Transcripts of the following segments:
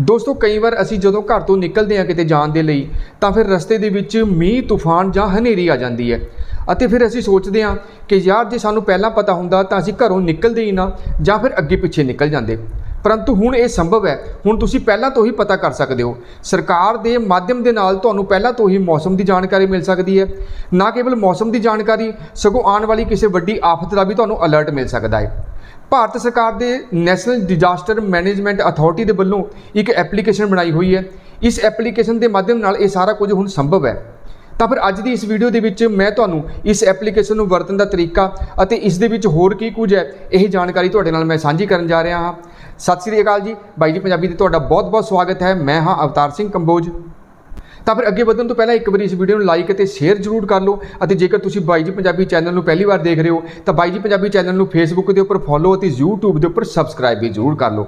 ਦੋਸਤੋ, ਕਈ ਵਾਰ ਅਸੀਂ ਜਦੋਂ ਘਰ ਤੋਂ ਨਿਕਲਦੇ ਹਾਂ ਕਿਤੇ ਜਾਣ ਦੇ ਲਈ, ਤਾਂ ਫਿਰ ਰਸਤੇ ਦੇ ਵਿੱਚ ਮੀਂਹ, ਤੂਫਾਨ ਜਾਂ ਹਨੇਰੀ ਆ ਜਾਂਦੀ ਹੈ। ਅਤੇ ਫਿਰ ਅਸੀਂ ਸੋਚਦੇ ਹਾਂ ਕਿ ਯਾਰ, ਜੇ ਸਾਨੂੰ ਪਹਿਲਾਂ ਪਤਾ ਹੁੰਦਾ ਤਾਂ ਅਸੀਂ ਘਰੋਂ ਨਿਕਲਦੇ ਹੀ ਨਾ ਜਾਂ ਫਿਰ ਅੱਗੇ ਪਿੱਛੇ ਨਿਕਲ ਜਾਂਦੇ। ਪਰੰਤੂ ਹੁਣ ਇਹ ਸੰਭਵ ਹੈ। ਹੁਣ ਤੁਸੀਂ ਪਹਿਲਾਂ ਤੋਂ ਹੀ ਪਤਾ ਕਰ ਸਕਦੇ ਹੋ। ਸਰਕਾਰ ਦੇ ਮਾਧਿਅਮ ਦੇ ਨਾਲ ਤੁਹਾਨੂੰ ਪਹਿਲਾਂ ਤੋਂ ਹੀ ਮੌਸਮ ਦੀ ਜਾਣਕਾਰੀ ਮਿਲ ਸਕਦੀ ਹੈ। ਨਾ ਕੇਵਲ ਮੌਸਮ ਦੀ ਜਾਣਕਾਰੀ, ਸਗੋਂ ਆਉਣ ਵਾਲੀ ਕਿਸੇ ਵੱਡੀ ਆਫਤ ਦਾ ਵੀ ਤੁਹਾਨੂੰ ਅਲਰਟ ਮਿਲ ਸਕਦਾ ਹੈ। ਭਾਰਤ ਸਰਕਾਰ ਦੇ ਨੈਸ਼ਨਲ ਡਿਜ਼ਾਸਟਰ ਮੈਨੇਜਮੈਂਟ ਅਥਾਰਟੀ ਦੇ ਵੱਲੋਂ ਇੱਕ ਐਪਲੀਕੇਸ਼ਨ ਬਣਾਈ ਹੋਈ ਹੈ। ਇਸ ਐਪਲੀਕੇਸ਼ਨ ਦੇ ਮਾਧਿਅਮ ਨਾਲ ਇਹ ਸਾਰਾ ਕੁਝ ਹੁਣ ਸੰਭਵ ਹੈ। ਤਾਂ ਫਿਰ ਅੱਜ ਦੀ ਇਸ ਵੀਡੀਓ ਦੇ ਵਿੱਚ ਮੈਂ ਤੁਹਾਨੂੰ ਇਸ ਐਪਲੀਕੇਸ਼ਨ ਨੂੰ ਵਰਤਣ ਦਾ ਤਰੀਕਾ ਅਤੇ ਇਸ ਦੇ ਵਿੱਚ ਹੋਰ ਕੀ ਕੁਝ ਹੈ, ਇਹ ਜਾਣਕਾਰੀ ਤੁਹਾਡੇ ਨਾਲ ਮੈਂ ਸਾਂਝੀ ਕਰਨ ਜਾ ਰਿਹਾ ਹਾਂ। ਸਤਿ ਸ੍ਰੀ ਅਕਾਲ ਜੀ। ਬਾਈ ਜੀ, ਪੰਜਾਬੀ ਤੇ ਤੁਹਾਡਾ ਬਹੁਤ-ਬਹੁਤ ਸਵਾਗਤ ਹੈ। ਮੈਂ ਹਾਂ ਅਵਤਾਰ ਸਿੰਘ ਕੰਬੋਜ। ਤਾਂ ਫਿਰ ਅੱਗੇ ਵਧਣ ਤੋਂ ਪਹਿਲਾਂ ਇੱਕ ਵਾਰੀ ਇਸ ਵੀਡੀਓ ਨੂੰ ਲਾਈਕ ਅਤੇ ਸ਼ੇਅਰ ਜ਼ਰੂਰ ਕਰ ਲਓ ਅਤੇ ਜੇਕਰ ਤੁਸੀਂ ਬਾਈ ਜੀ ਪੰਜਾਬੀ ਚੈਨਲ ਨੂੰ ਪਹਿਲੀ ਵਾਰ ਦੇਖ ਰਹੇ ਹੋ, ਤਾਂ ਬਾਈ ਜੀ ਪੰਜਾਬੀ ਚੈਨਲ ਨੂੰ ਫੇਸਬੁੱਕ ਦੇ ਉੱਪਰ ਫੋਲੋ ਅਤੇ YouTube ਦੇ ਉੱਪਰ ਸਬਸਕ੍ਰਾਈਬ ਵੀ ਜ਼ਰੂਰ ਕਰ ਲਓ।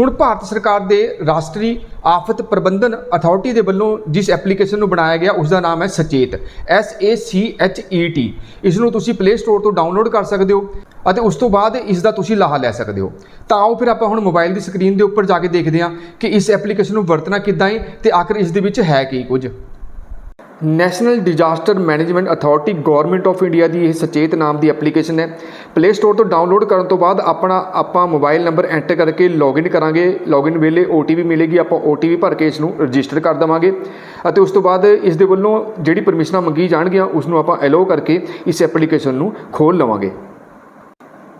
ਹੁਣ ਭਾਰਤ ਸਰਕਾਰ ਦੇ ਰਾਸ਼ਟਰੀ ਆਫਤ ਪ੍ਰਬੰਧਨ ਅਥਾਰਟੀ ਦੇ ਵੱਲੋਂ ਜਿਸ ਐਪਲੀਕੇਸ਼ਨ ਨੂੰ ਬਣਾਇਆ ਗਿਆ ਉਸ ਦਾ ਨਾਮ ਹੈ ਸਚੇਤ, S A C H E T ਇਸ ਨੂੰ ਤੁਸੀਂ ਪਲੇ ਸਟੋਰ ਤੋਂ ਡਾਊਨਲੋਡ ਕਰ ਸਕਦੇ ਹੋ ਅਤੇ ਉਸ ਤੋਂ ਬਾਅਦ ਇਸ ਦਾ ਤੁਸੀਂ ਲਾਹਾ ਲੈ ਸਕਦੇ ਹੋ। ਤਾਂ ਆਓ ਫਿਰ ਆਪਾਂ ਹੁਣ ਮੋਬਾਈਲ ਦੀ ਸਕਰੀਨ ਦੇ ਉੱਪਰ ਜਾ ਕੇ ਦੇਖਦੇ ਹਾਂ ਕਿ ਇਸ ਐਪਲੀਕੇਸ਼ਨ ਨੂੰ ਵਰਤਣਾ ਕਿੱਦਾਂ ਹੈ ਤੇ ਆਖਰ ਇਸ ਦੇ ਵਿੱਚ ਹੈ ਕੀ ਕੁਝ। National disaster management authority government of India ਦੀ ਇਹ ਸਚੇਤ ਨਾਮ ਦੀ ਐਪਲੀਕੇਸ਼ਨ ਹੈ। ਪਲੇ ਸਟੋਰ ਤੋਂ ਡਾਊਨਲੋਡ ਕਰਨ ਤੋਂ ਬਾਅਦ ਆਪਣਾ, ਆਪਾਂ ਮੋਬਾਈਲ ਨੰਬਰ ਐਂਟਰ ਕਰਕੇ ਲੌਗਇਨ ਕਰਾਂਗੇ। ਲੌਗਇਨ ਵੇਲੇ OTP ਮਿਲੇਗੀ, ਆਪਾਂ OTP ਭਰ ਕੇ ਇਸ ਨੂੰ ਰਜਿਸਟਰ ਕਰ ਦੇਵਾਂਗੇ। ਅਤੇ ਉਸ ਤੋਂ ਬਾਅਦ ਇਸ ਦੇ ਵੱਲੋਂ ਜਿਹੜੀ ਪਰਮਿਸ਼ਨਾਂ ਮੰਗੀ ਜਾਣਗੀਆਂ ਉਸ ਨੂੰ ਆਪਾਂ ਅਲਾਉ ਕਰਕੇ ਇਸ ਐਪਲੀਕੇਸ਼ਨ ਨੂੰ ਖੋਲ੍ਹ ਲਵਾਂਗੇ।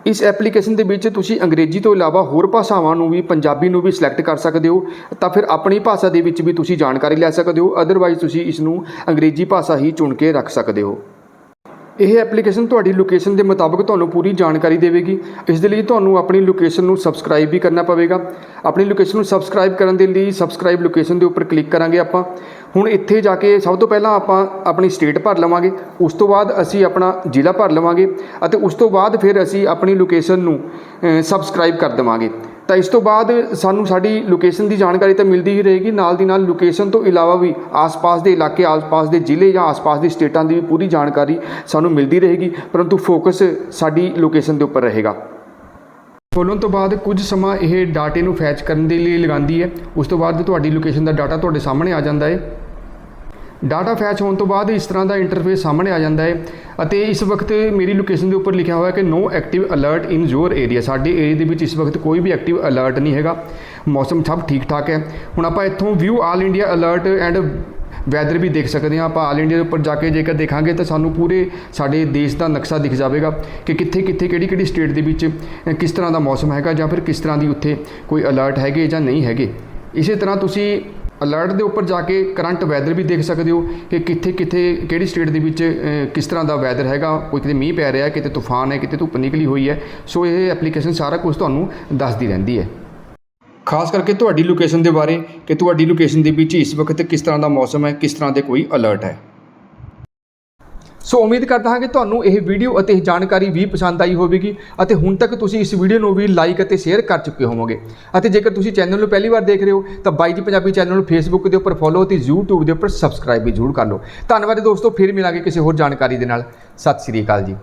ਇਸ ਐਪਲੀਕੇਸ਼ਨ ਦੇ ਵਿੱਚ ਤੁਸੀਂ ਅੰਗਰੇਜ਼ੀ ਤੋਂ ਇਲਾਵਾ ਹੋਰ ਭਾਸ਼ਾਵਾਂ ਨੂੰ ਵੀ, ਪੰਜਾਬੀ ਨੂੰ ਵੀ ਸਿਲੈਕਟ ਕਰ ਸਕਦੇ ਹੋ, ਤਾਂ ਫਿਰ ਆਪਣੀ ਭਾਸ਼ਾ ਦੇ ਵਿੱਚ ਵੀ ਤੁਸੀਂ ਜਾਣਕਾਰੀ ਲੈ ਸਕਦੇ ਹੋ ਅਦਰਵਾਈਜ਼ ਤੁਸੀਂ ਇਸ ਨੂੰ ਅੰਗਰੇਜ਼ੀ ਭਾਸ਼ਾ ਹੀ ਚੁਣ ਕੇ ਰੱਖ ਸਕਦੇ ਹੋ। ਇਹ ਐਪਲੀਕੇਸ਼ਨ ਤੁਹਾਡੀ ਲੋਕੇਸ਼ਨ ਦੇ ਮੁਤਾਬਕ ਤੁਹਾਨੂੰ ਪੂਰੀ ਜਾਣਕਾਰੀ ਦੇਵੇਗੀ। ਇਸ ਦੇ ਲਈ ਤੁਹਾਨੂੰ ਆਪਣੀ ਲੋਕੇਸ਼ਨ ਨੂੰ ਸਬਸਕ੍ਰਾਈਬ ਵੀ ਕਰਨਾ ਪਵੇਗਾ। ਆਪਣੀ ਲੋਕੇਸ਼ਨ ਨੂੰ ਸਬਸਕ੍ਰਾਈਬ ਕਰਨ ਦੇ ਲਈ ਸਬਸਕ੍ਰਾਈਬ ਲੋਕੇਸ਼ਨ ਦੇ ਉੱਪਰ ਕਲਿੱਕ ਕਰਾਂਗੇ ਆਪਾਂ। ਹੁਣ ਇੱਥੇ ਜਾ ਕੇ ਸਭ ਤੋਂ ਪਹਿਲਾਂ ਆਪਾਂ ਆਪਣੀ ਸਟੇਟ ਭਰ ਲਵਾਂਗੇ, ਉਸ ਤੋਂ ਬਾਅਦ ਅਸੀਂ ਆਪਣਾ ਜ਼ਿਲ੍ਹਾ ਭਰ ਲਵਾਂਗੇ ਅਤੇ ਉਸ ਤੋਂ ਬਾਅਦ ਫਿਰ ਅਸੀਂ ਆਪਣੀ ਲੋਕੇਸ਼ਨ ਨੂੰ ਸਬਸਕ੍ਰਾਈਬ ਕਰ ਦੇਵਾਂਗੇ। ਤਾਂ ਇਸ ਤੋਂ ਬਾਅਦ ਸਾਨੂੰ ਸਾਡੀ ਲੋਕੇਸ਼ਨ ਦੀ ਜਾਣਕਾਰੀ ਤਾਂ ਮਿਲਦੀ ਹੀ ਰਹੇਗੀ, ਨਾਲ ਦੀ ਨਾਲ ਲੋਕੇਸ਼ਨ ਤੋਂ ਇਲਾਵਾ ਵੀ ਆਸ-ਪਾਸ ਦੇ ਇਲਾਕੇ, ਆਸ-ਪਾਸ ਦੇ ਜ਼ਿਲ੍ਹੇ ਜਾਂ ਆਸ-ਪਾਸ ਦੀ ਸਟੇਟਾਂ ਦੀ ਵੀ ਪੂਰੀ ਜਾਣਕਾਰੀ ਸਾਨੂੰ ਮਿਲਦੀ ਰਹੇਗੀ, ਪਰੰਤੂ ਫੋਕਸ ਸਾਡੀ ਲੋਕੇਸ਼ਨ ਦੇ ਉੱਪਰ ਰਹੇਗਾ। ਖੋਲ੍ਹਣ ਤੋਂ ਬਾਅਦ ਕੁਝ ਸਮਾਂ ਇਹ ਡਾਟੇ ਨੂੰ ਫੈਚ ਕਰਨ ਦੇ ਲਈ ਲਗਾਉਂਦੀ ਹੈ। ਉਸ ਤੋਂ ਬਾਅਦ ਤੁਹਾਡੀ ਲੋਕੇਸ਼ਨ ਦਾ ਡਾਟਾ ਤੁਹਾਡੇ ਸਾਹਮਣੇ ਆ ਜਾਂਦਾ ਹੈ। ਡਾਟਾ ਫੈਚ ਹੋਣ ਤੋਂ ਬਾਅਦ ਇਸ ਤਰ੍ਹਾਂ ਦਾ ਇੰਟਰਫੇਸ ਸਾਹਮਣੇ ਆ ਜਾਂਦਾ ਹੈ ਅਤੇ ਇਸ ਵਕਤ ਮੇਰੀ ਲੋਕੇਸ਼ਨ ਦੇ ਉੱਪਰ ਲਿਖਿਆ ਹੋਇਆ ਕਿ no active alert in your area ਸਾਡੇ ਏਰੀਆ ਦੇ ਵਿੱਚ ਇਸ ਵਕਤ ਕੋਈ ਵੀ ਐਕਟਿਵ ਅਲਰਟ ਨਹੀਂ ਹੈਗਾ। ਮੌਸਮ ਸਭ ਠੀਕ ਠਾਕ ਹੈ। ਹੁਣ ਆਪਾਂ ਇੱਥੋਂ view all India alert and weather ਵੀ ਦੇਖ ਸਕਦੇ ਹਾਂ। ਆਪਾਂ ਆਲ ਇੰਡੀਆ ਦੇ ਉੱਪਰ ਜਾ ਕੇ ਜੇਕਰ ਦੇਖਾਂਗੇ ਤਾਂ ਸਾਨੂੰ ਪੂਰੇ ਸਾਡੇ ਦੇਸ਼ ਦਾ ਨਕਸ਼ਾ ਦਿਖ ਜਾਵੇਗਾ ਕਿ ਕਿੱਥੇ ਕਿੱਥੇ ਕਿਹੜੀ ਕਿਹੜੀ ਸਟੇਟ ਦੇ ਵਿੱਚ ਕਿਸ ਤਰ੍ਹਾਂ ਦਾ ਮੌਸਮ ਹੈਗਾ ਜਾਂ ਫਿਰ ਕਿਸ ਤਰ੍ਹਾਂ ਦੀ ਉੱਥੇ ਕੋਈ ਅਲਰਟ ਹੈਗੇ ਜਾਂ ਨਹੀਂ ਹੈਗੇ। ਇਸੇ ਤਰ੍ਹਾਂ ਤੁਸੀਂ ਅਲਰਟ ਦੇ ਉੱਪਰ ਜਾ ਕੇ ਕਰੰਟ ਵੈਦਰ ਵੀ ਦੇਖ ਸਕਦੇ ਹੋ ਕਿ ਕਿੱਥੇ ਕਿੱਥੇ, ਕਿਹੜੀ ਸਟੇਟ ਦੇ ਵਿੱਚ ਕਿਸ ਤਰ੍ਹਾਂ ਦਾ ਵੈਦਰ ਹੈਗਾ। ਕੋਈ ਕਿਤੇ ਮੀਂਹ ਪੈ ਰਿਹਾ, ਕਿਤੇ ਤੂਫਾਨ ਹੈ, ਕਿਤੇ ਧੁੱਪ ਨਿਕਲੀ ਹੋਈ ਹੈ। ਸੋ ਇਹ ਐਪਲੀਕੇਸ਼ਨ ਸਾਰਾ ਕੁਝ ਤੁਹਾਨੂੰ ਦੱਸਦੀ ਰਹਿੰਦੀ ਹੈ। ਖਾਸ ਕਰਕੇ ਤੁਹਾਡੀ ਲੋਕੇਸ਼ਨ ਦੇ ਬਾਰੇ ਕਿ ਤੁਹਾਡੀ ਲੋਕੇਸ਼ਨ ਦੇ ਵਿੱਚ ਇਸ ਵਕਤ ਕਿਸ ਤਰ੍ਹਾਂ ਦਾ ਮੌਸਮ ਹੈ, ਕਿਸ ਤਰ੍ਹਾਂ ਦੇ ਕੋਈ ਅਲਰਟ ਹੈ। ਸੋ ਉਮੀਦ ਕਰਦਾ ਹਾਂ ਕਿ ਤੁਹਾਨੂੰ ਇਹ ਵੀਡੀਓ ਅਤੇ ਇਹ ਜਾਣਕਾਰੀ ਵੀ ਪਸੰਦ ਆਈ ਹੋਵੇਗੀ ਅਤੇ ਹੁਣ ਤੱਕ ਤੁਸੀਂ ਇਸ ਵੀਡੀਓ ਨੂੰ ਵੀ ਲਾਈਕ ਅਤੇ ਸ਼ੇਅਰ ਕਰ ਚੁੱਕੇ ਹੋਵੋਗੇ। ਅਤੇ ਜੇਕਰ ਤੁਸੀਂ ਚੈਨਲ ਨੂੰ ਪਹਿਲੀ ਵਾਰ ਦੇਖ ਰਹੇ ਹੋ, ਤਾਂ ਬਾਈ ਜੀ ਪੰਜਾਬੀ ਚੈਨਲ ਨੂੰ ਫੇਸਬੁੱਕ ਦੇ ਉੱਪਰ ਫੋਲੋ ਅਤੇ YouTube ਦੇ ਉੱਪਰ ਸਬਸਕ੍ਰਾਈਬ ਵੀ ਜ਼ਰੂਰ ਕਰ ਲਓ। ਧੰਨਵਾਦ ਦੋਸਤੋ, ਫਿਰ ਮਿਲਾਂਗੇ ਕਿਸੇ ਹੋਰ ਜਾਣਕਾਰੀ ਦੇ ਨਾਲ। ਸਤਿ ਸ੍ਰੀ ਅਕਾਲ ਜੀ।